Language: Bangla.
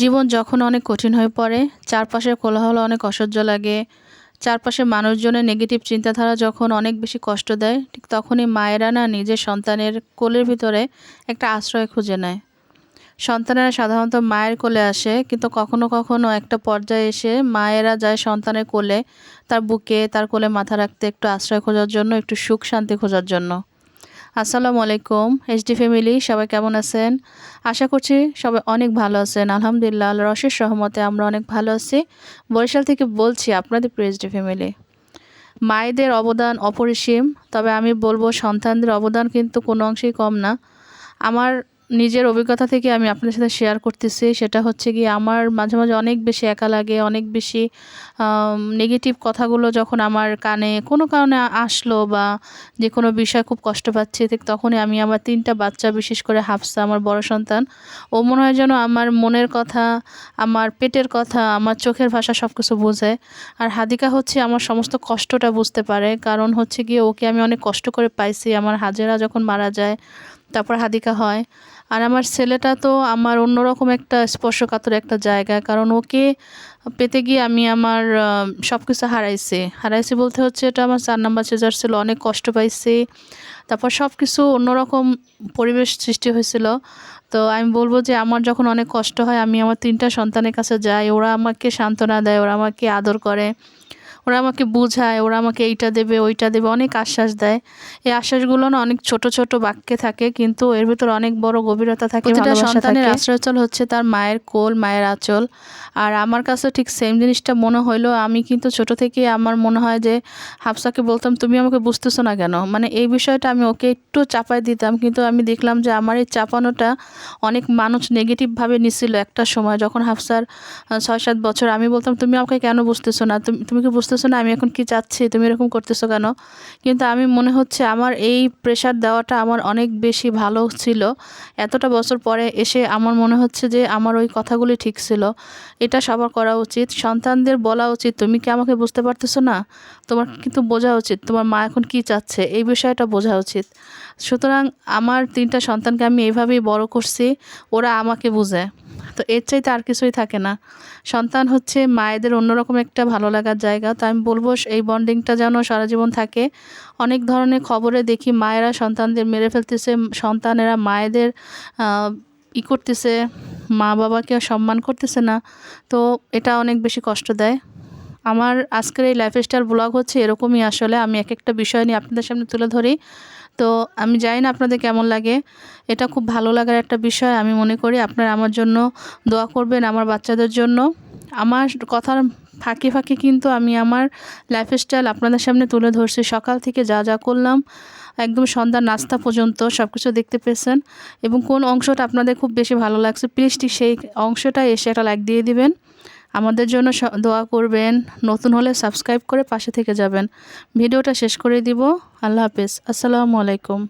জীবন যখন অনেক কঠিন হয়ে পড়ে, চারপাশের কোলাহল অনেক অসহ্য লাগে। চারপাশের মানুষজনের নেগেটিভ চিন্তাধারা যখন অনেক বেশি কষ্ট দেয়, ঠিক তখনই মায়েরা না নিজের সন্তানের কোলের ভিতরে একটা আশ্রয় খুঁজে নেয়। সন্তানেরা সাধারণত মায়ের কোলে আসে, কিন্তু কখনো কখনো একটা পর্যায়ে এসে মায়েরা যায় সন্তানের কোলে, তার বুকে, তার কোলে মাথা রাখতে একটু আশ্রয় খোঁজার জন্য, একটু সুখ শান্তি খোঁজার জন্য। আসসালামু আলাইকুম এইচডি ফ্যামিলি সবাই কেমন আছেন? আশা করছি সবাই অনেক ভালো আছেন। আলহামদুলিল্লাহ আল্লাহ রশের সহমতে আমরা অনেক ভালো আছি। বরিশাল থেকে বলছি আপনাদের প্রিয় এইচডি ফ্যামিলি মায়েদের অবদান অপরিসীম, তবে আমি বলব সন্তানদের অবদান কিন্তু কোনো অংশেই কম না। আমার নিজের অভিজ্ঞতা থেকে আমি আপনাদের সাথে শেয়ার করতেছি। সেটা হচ্ছে কি আমার মাঝে মাঝে অনেক বেশি একা লাগে, অনেক বেশি নেগেটিভ কথাগুলো যখন আমার কানে কোনো কারণে আসলো বা যে কোনো বিষয় খুব কষ্ট পাচ্ছি তখনই আমি আমার তিনটা বাচ্চা, বিশেষ করে হাফসা, আমার বড় সন্তান, ও মনে হয় যেন আমার মনের কথা, আমার পেটের কথা, আমার চোখের ভাষা সব কিছু বোঝে। আর হাদিকা হচ্ছে আমার সমস্ত কষ্টটা বুঝতে পারে, কারণ হচ্ছে গিয়ে ওকে আমি অনেক কষ্ট করে পাইছি। আমার হাজেরা যখন মারা যায় তারপর হাদিকা হয়। আর আমার ছেলেটা তো আমার অন্যরকম একটা স্পর্শকাতর একটা জায়গা, কারণ ওকে পেতে গিয়ে আমি আমার সব কিছু হারাইছি। হারাইছি বলতে হচ্ছে এটা আমার চার নাম্বার চেজার ছিল, অনেক কষ্ট পাইছি। তারপর সব কিছু অন্যরকম পরিবেশ সৃষ্টি হয়েছিল। তো আমি বলব যে আমার যখন অনেক কষ্ট হয়, আমি আমার তিনটা সন্তানের কাছে যাই, ওরা আমাকে সান্ত্বনা দেয়, ওরা আমাকে আদর করে। ওরা আমাকে বোঝায় ওরা আমাকে এইটা দেবে ওইটা দেবে অনেক আশ্বাস দেয়। এই আশ্বাসগুলো না অনেক ছোট ছোট বাক্যে থাকে কিন্তু এর ভিতর অনেক বড় গভীরতা থাকে সন্তানের আশ্রয়চল হচ্ছে তার মায়ের কোল মায়ের আঁচল। আর আমার কাছে ঠিক সেম জিনিসটা মনে হইল আমি কিন্তু ছোট থেকে আমার মনে হয় যে হাফসাকে বলতাম তুমি আমাকে বুঝতেছো না কেন? মানে এই বিষয়টা আমি ওকে একটু চাপাই দিতাম কিন্তু আমি দেখলাম যে আমার এই চাপানোটা অনেক মানুষ নেগেটিভভাবে নিছিল একটা সময় যখন হাফসার ছয় সাত বছর। আমি বলতাম তুমি আমাকে কেন বুঝতেছো না? তুমি তুমি কি বুঝতেছো না আমি এখন কি চাচ্ছি তুমি এরকম করতেছো কেন? কিন্তু আমি মনে হচ্ছে আমার এই প্রেশার দেওয়াটা আমার অনেক বেশি ভালো ছিল। এতটা বছর পরে এসে আমার মনে হচ্ছে যে আমার ওই কথাগুলি ঠিক ছিল। এটা সবার করা উচিত। সন্তানদের বলা উচিত। তুমি কি আমাকে বুঝতে পারতেছো না? তোমার কিন্তু বোঝা উচিত। তোমার মা এখন কি চাচ্ছে? এই বিষয়টা বোঝা উচিত। সুতরাং আমার তিনটা সন্তানকে আমি এইভাবেই বড় করছি ওরা আমাকে বুঝে। তো এর চাইতে আর কিছুই থাকে না। সন্তান হচ্ছে মায়েদের অন্যরকম একটা ভালো লাগার জায়গা। তো আমি বলব, এই বন্ডিংটা যেন সারা জীবন থাকে। অনেক ধরনের খবরে দেখি মায়েরা সন্তানদের মেরে ফেলতেছে, সন্তানেরা মায়েদের ই করতেছে, মা বাবাকে সম্মান করতেছে না। তো এটা অনেক বেশি কষ্ট দেয়। আমার আজকের এই লাইফস্টাইল ব্লগ হচ্ছে এরকমই আসলে। আমি এক একটা বিষয় নিয়ে আপনাদের সামনে তুলে ধরি। তো আমি জানি না আপনাদের কেমন লাগে। এটা খুব ভালো লাগার একটা বিষয়। আমি মনে করি আপনারা আমার জন্য দোয়া করবেন আমার বাচ্চাদের জন্য। আমার কথার ফাঁকে ফাঁকে কিন্তু আমি আমার লাইফস্টাইল আপনাদের সামনে তুলে ধরছি। সকাল থেকে যা যা করলাম, একদম সন্ধ্যা নাস্তা পর্যন্ত সব কিছু দেখতে পেয়েছেন এবং কোন অংশটা আপনাদের খুব বেশি ভালো লাগছে প্লিজ ঠিক সেই অংশটা এসে একটা লাইক দিয়ে দিবেন। আমাদের জন্য দোয়া করবেন, নতুন হলে সাবস্ক্রাইব করে পাশে থেকে যাবেন। ভিডিওটা শেষ করে দিব। আল্লাহ হাফেজ। আসসালামু আলাইকুম।